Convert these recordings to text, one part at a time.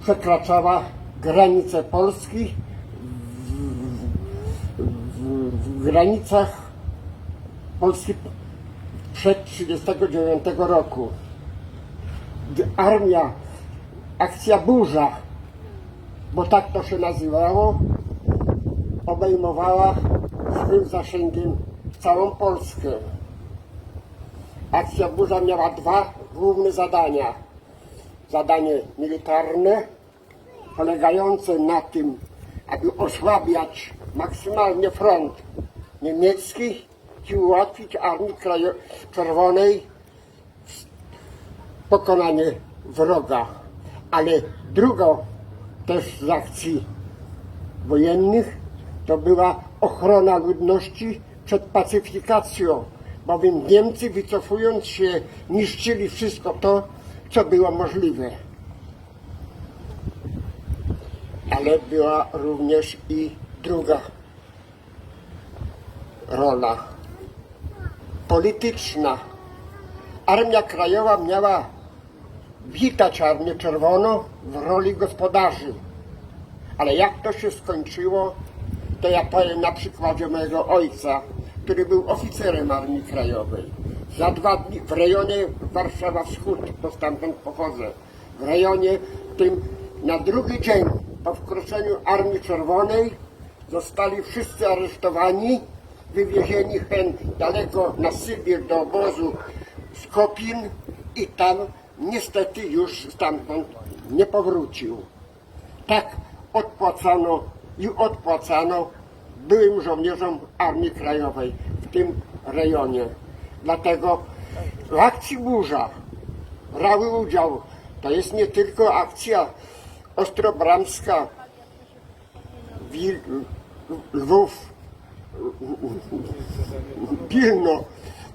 przekraczała granice Polski w, w, w granicach Polski przed 1939 roku. Armia, akcja Burza, bo tak to się nazywało, obejmowała swym zasięgiem całą Polskę. Akcja Burza miała dwa główne zadania. Zadanie militarne, polegające na tym, aby osłabiać maksymalnie front niemiecki i ułatwić Armii Krajo- Czerwonej pokonanie wroga. Ale drugą też z akcji wojennych to była ochrona ludności przed pacyfikacją, bowiem Niemcy wycofując się niszczyli wszystko to, co było możliwe. Ale była również i druga rola polityczna. Armia Krajowa miała witać Armię Czerwoną w roli gospodarzy. Ale jak to się skończyło, to ja powiem na przykładzie mojego ojca, który był oficerem Armii Krajowej. Za dwa dni w rejonie Warszawa Wschód, bo stamtąd pochodzę, w rejonie tym na drugi dzień po wkroczeniu Armii Czerwonej zostali wszyscy aresztowani, wywiezieni hen daleko na Sybir do obozu Skopin i tam niestety już stamtąd nie powrócił. Tak odpłacano i odpłacano byłym żołnierzom Armii Krajowej w tym rejonie. Dlatego w akcji Burza brały udział, to jest nie tylko akcja Ostrobramska, Lwów, Pilno,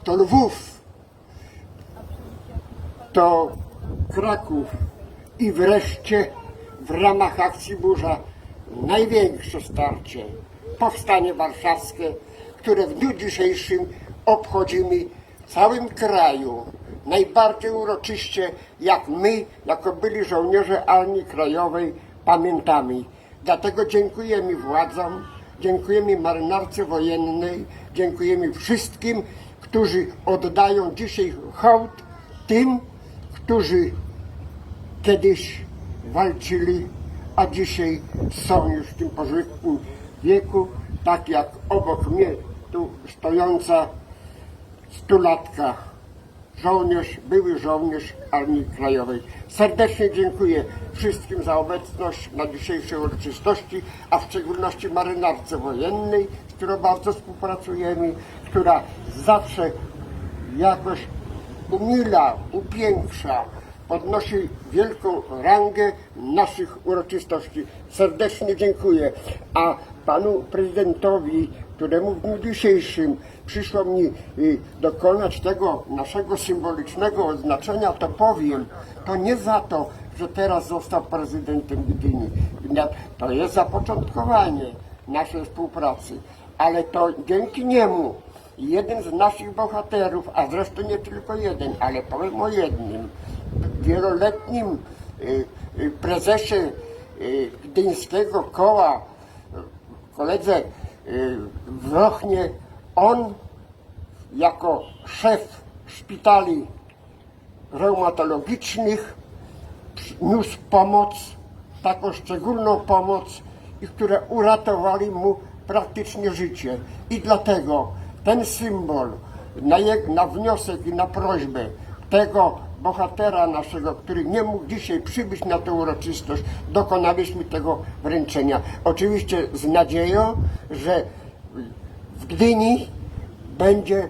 to Lwów, to Kraków i wreszcie w ramach akcji Burza największe starcie, Powstanie Warszawskie, które w dniu dzisiejszym obchodzimy w całym kraju. Najbardziej uroczyście, jak my, jako byli żołnierze Armii Krajowej, pamiętamy. Dlatego dziękujemy władzom, dziękujemy marynarce wojennej, dziękujemy wszystkim, którzy oddają dzisiaj hołd tym, którzy kiedyś walczyli, a dzisiaj są już w tym pożytnym wieku, tak jak obok mnie tu stojąca stulatka, żołnierz, były żołnierz Armii Krajowej. Serdecznie dziękuję wszystkim za obecność na dzisiejszej uroczystości, a w szczególności marynarce wojennej, z którą bardzo współpracujemy, która zawsze jakoś umila, upiększa, podnosi wielką rangę naszych uroczystości. Serdecznie dziękuję. A panu prezydentowi, któremu w dniu dzisiejszym przyszło mi y, dokonać tego naszego symbolicznego oznaczenia, to powiem, to nie za to, że teraz został prezydentem Gdyni. To jest zapoczątkowanie naszej współpracy, ale to dzięki niemu jeden z naszych bohaterów, a zresztą nie tylko jeden, ale powiem o jednym, wieloletnim y, y, prezesie y, Gdyńskiego Koła, koledze w Rochnie, on jako szef szpitali reumatologicznych niósł pomoc, taką szczególną pomoc, i które uratowali mu praktycznie życie. I dlatego ten symbol na, je, na wniosek i na prośbę tego bohatera naszego, który nie mógł dzisiaj przybyć na tę uroczystość, dokonaliśmy tego wręczenia. Oczywiście z nadzieją, że w Gdyni będzie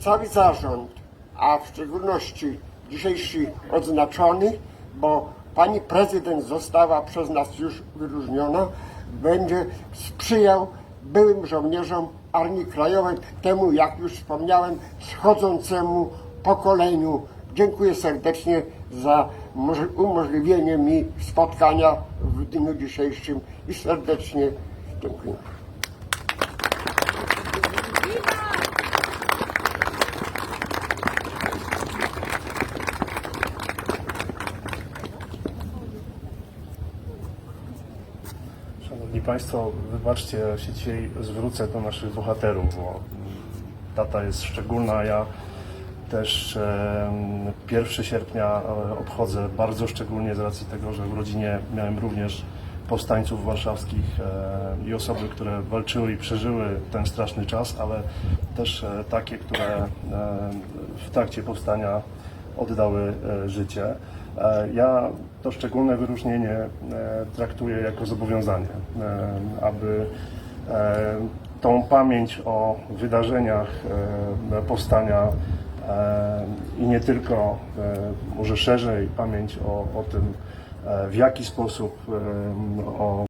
cały zarząd, a w szczególności dzisiejszy odznaczony, bo pani prezydent została przez nas już wyróżniona, będzie sprzyjał byłym żołnierzom Armii Krajowej, temu, jak już wspomniałem, schodzącemu pokoleniu. Dziękuję serdecznie za moż- umożliwienie mi spotkania w dniu dzisiejszym i serdecznie dziękuję. Szanowni Państwo, wybaczcie, ja się dzisiaj zwrócę do naszych bohaterów, bo data jest szczególna. Ja też em, 1 sierpnia e, obchodzę bardzo szczególnie z racji tego, że w rodzinie miałem również powstańców warszawskich e, i osoby, które walczyły i przeżyły ten straszny czas, ale też e, takie, które w trakcie powstania oddały życie. Ja to szczególne wyróżnienie traktuję jako zobowiązanie, aby tą pamięć o wydarzeniach powstania i nie tylko, e, może szerzej pamięć o, o tym, e, w jaki sposób o